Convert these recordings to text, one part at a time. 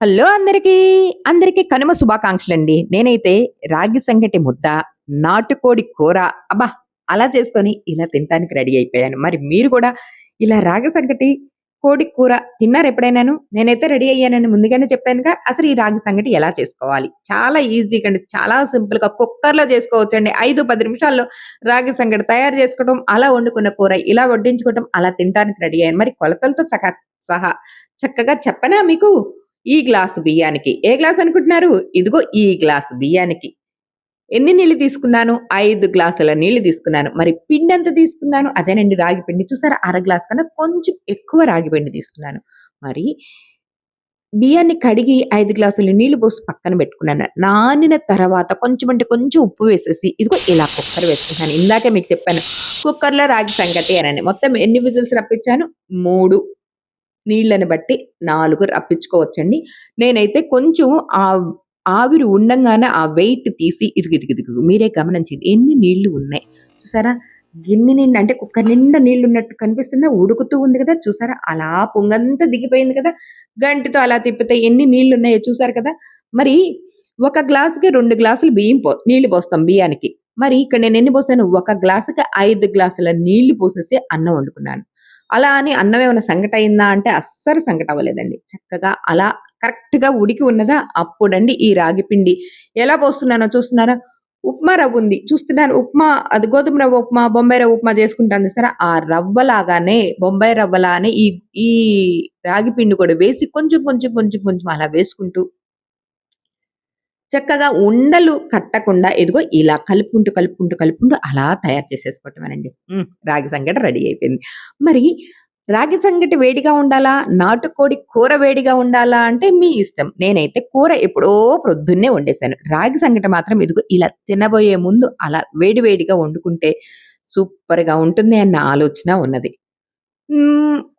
Hello అందరికీ! అందరికీ కనుమ శుభాకాంక్షలండి. నేనైతే రాగి సంగటి ముద్ద, నాటుకోడి కూర అబ్బా! అలా చేసుకొని ఇలా తినటానికి రెడీ అయిపోయాను. మరి మీరు కూడా ఇలా రాగి సంగటి, కోడి కూర తిన్నారు ఎప్పుడైనాను? నేనైతే రెడీ అయ్యానని ముందుగానే చెప్పానుగా. అసలు ఈ రాగి సంగటి ఎలా చేసుకోవాలి? చాలా ఈజీగా అండి. చాలా సింపుల్‌గా కుక్కర్‌లో చేసుకోవచ్చండి. 5, 10 నిమిషాల్లో రాగి సంగటి తయారు చేసుకోవడం, అలా వండుకున్న కూర ఇలా వడ్డించుకోవడం, అలా తినటానికి రెడీ అయ్యాను. మరి కొలతలతో సహా సహా చక్కగా చెప్పనా మీకు? ఈ గ్లాసు బియ్యానికి ఏ గ్లాస్ అనుకుంటున్నారు? ఇదిగో ఈ గ్లాసు బియ్యానికి ఎన్ని నీళ్ళు తీసుకున్నాను? ఐదు గ్లాసుల నీళ్ళు తీసుకున్నాను. మరి పిండి ఎంత తీసుకున్నాను? అదేనండి రాగి పిండి. చూసారా అర గ్లాస్ కన్నా కొంచెం ఎక్కువ రాగి పిండి తీసుకున్నాను. మరి బియ్యాన్ని కడిగి ఐదు గ్లాసులు నీళ్ళు పోసి పక్కన పెట్టుకున్నాను. నానిన తర్వాత కొంచెం అంటే కొంచెం ఉప్పు వేసేసి ఇదిగో ఇలా కుక్కర్ వేసుకున్నాను ఇందాకే మీకు చెప్పాను కుక్కర్‌లో రాగి సంగతి అనండి మొత్తం ఎన్ని విజిల్స్ రప్పించాను? మూడు నీళ్ళని బట్టి నాలుగు రప్పించుకోవచ్చండి. నేనైతే కొంచెం ఆ ఆవిరి ఉండంగానే ఆ వెయిట్ తీసి ఇదిగో మీరే గమనించండి. ఎన్ని నీళ్ళు ఉన్నాయి. చూసారా? గిన్నె నిండా అంటే కుక్క నిండా నీళ్ళున్నట్టు కనిపిస్తుందా? ఉడుకుతూ ఉంది కదా! చూసారా? అలా పొంగంతా దిగిపోయింది కదా! గంటితో అలా తిప్పితే ఎన్ని నీళ్ళున్నాయో చూసారు కదా! మరి ఒక గ్లాసుకి రెండు గ్లాసులు బియ్యం పో నీళ్ళు పోస్తాం బియ్యానికి. మరి ఇక్కడ నేను ఎన్ని పోసాను? ఒక గ్లాసుకి ఐదు గ్లాసుల నీళ్ళు పోసేసి అన్నం వండుకున్నాను. అలా అని అన్నం ఏమైనా సంగటయిందా అంటే అస్సలు సంగట అవ్వలేదండి చక్కగా అలా కరెక్ట్‌గా ఉడికి ఉన్నదా అప్పుడండి ఈ రాగి పిండి ఎలా పోస్తున్నానో చూస్తున్నారా? ఉప్మా రవ్వుంది. చూస్తున్నారు ఉప్మా అది గోధుమ రవ్వ ఉప్మా, బొంబాయి రవ్వ ఉప్మా చేసుకుంటాను చూస్తారా ఆ రవ్వలాగానే బొంబాయి రవ్వలానే ఈ ఈ రాగి పిండి కూడా వేసి కొంచెం కొంచెం కొంచెం కొంచెం అలా వేసుకుంటూ చక్కగా ఉండలు కట్టకుండా ఇదిగో ఇలా కలుపుకుంటూ, కలుపుకుంటూ, కలుపుకుంటూ అలా తయారు చేసేసుకోవటమేనండి. రాగి సంగటి రెడీ అయిపోయింది. మరి రాగి సంగటి వేడిగా ఉండాలా? నాటుకోడి కూర వేడిగా ఉండాలా? అంటే మీ ఇష్టం. నేనైతే కూర ఎప్పుడో ప్రొద్దున్నే వండేసాను. రాగి సంగటి మాత్రం ఇదిగో ఇలా తినబోయే ముందు అలా వేడి వేడిగా వండుకుంటే సూపర్‌గా ఉంటుంది అన్న ఆలోచన ఉన్నది.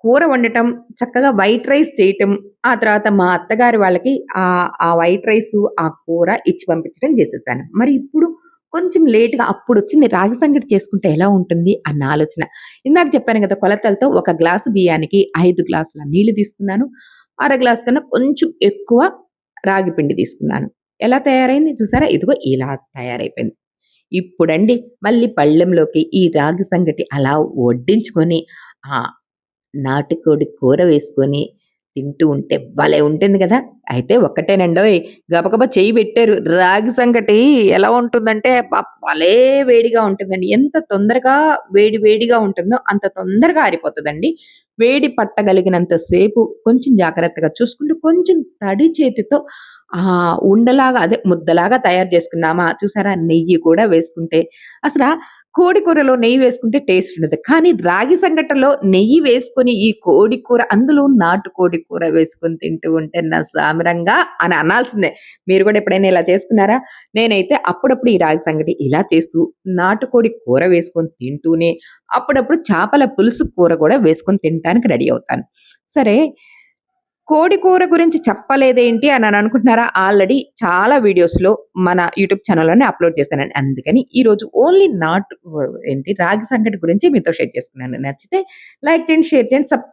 కూర వండటం, చక్కగా వైట్ రైస్ చేయటం, ఆ తర్వాత మా అత్తగారి వాళ్ళకి ఆ ఆ వైట్ రైస్ ఆ కూర ఇచ్చి పంపించడం చేసేసాను. మరి ఇప్పుడు కొంచెం లేట్‌గా అప్పుడు వచ్చింది రాగి సంగటి చేసుకుంటే ఎలా ఉంటుంది అన్న ఆలోచన. ఇందాక చెప్పాను కదా! కొలతలతో ఒక గ్లాసు బియ్యానికి ఐదు గ్లాసుల నీళ్ళు తీసుకున్నాను. అర గ్లాస్ కన్నా కొంచెం ఎక్కువ రాగి పిండి తీసుకున్నాను. ఎలా తయారైంది చూసారా? ఇదిగో ఇలా తయారైపోయింది. ఇప్పుడండి మళ్ళీ పళ్ళెంలోకి ఈ రాగి సంగటి అలా వడ్డించుకొని ఆ నాటుకోడి కూర వేసుకొని తింటూ ఉంటే భలే ఉంటుంది కదా అయితే ఒక్కటేనండో గబగబా చేయి పెట్టారు. రాగి సంగటి ఎలా ఉంటుందంటే భలే వేడిగా ఉంటుందండి. ఎంత తొందరగా వేడి వేడిగా ఉంటుందో అంత తొందరగా ఆరిపోతుందండి వేడి పట్టగలిగినంత సేపు కొంచెం జాగ్రత్తగా చూసుకుంటూ కొంచెం తడి చేతితో ఆ ఉండలాగా అదే ముద్దలాగా తయారు చేసుకున్నామా చూసారా? నెయ్యి కూడా వేసుకుంటే అసలా కోడి కూరలో నెయ్యి వేసుకుంటే టేస్ట్ ఉండదు. కానీ రాగి సంఘటనలో నెయ్యి వేసుకొని ఈ కోడి కూర అందులో నాటు కోడి కూర వేసుకొని తింటూ ఉంటే నా సామిరంగా అని అనాల్సిందే. మీరు కూడా ఎప్పుడైనా ఇలా చేసుకున్నారా? నేనైతే అప్పుడప్పుడు ఈ రాగి సంగటి ఇలా చేస్తూ నాటుకోడి కూర వేసుకొని తింటూనే అప్పుడప్పుడు చేపల పులుసు కూర కూడా వేసుకొని తినడానికి రెడీ అవుతాను. సరే కోడి కూర గురించి చెప్పలేదేంటి అని అనుకుంటున్నారా? ఆల్రెడీ చాలా వీడియోస్‌లో మన యూట్యూబ్ ఛానల్‌లోనే అప్‌లోడ్ చేశానండి. అందుకని ఈరోజు ఓన్లీ నాట్ ఏంటి రాగి సంగటి గురించి మీతో షేర్ చేసుకున్నాను. నచ్చితే లైక్ చేయండి, షేర్ చేయండి, సబ్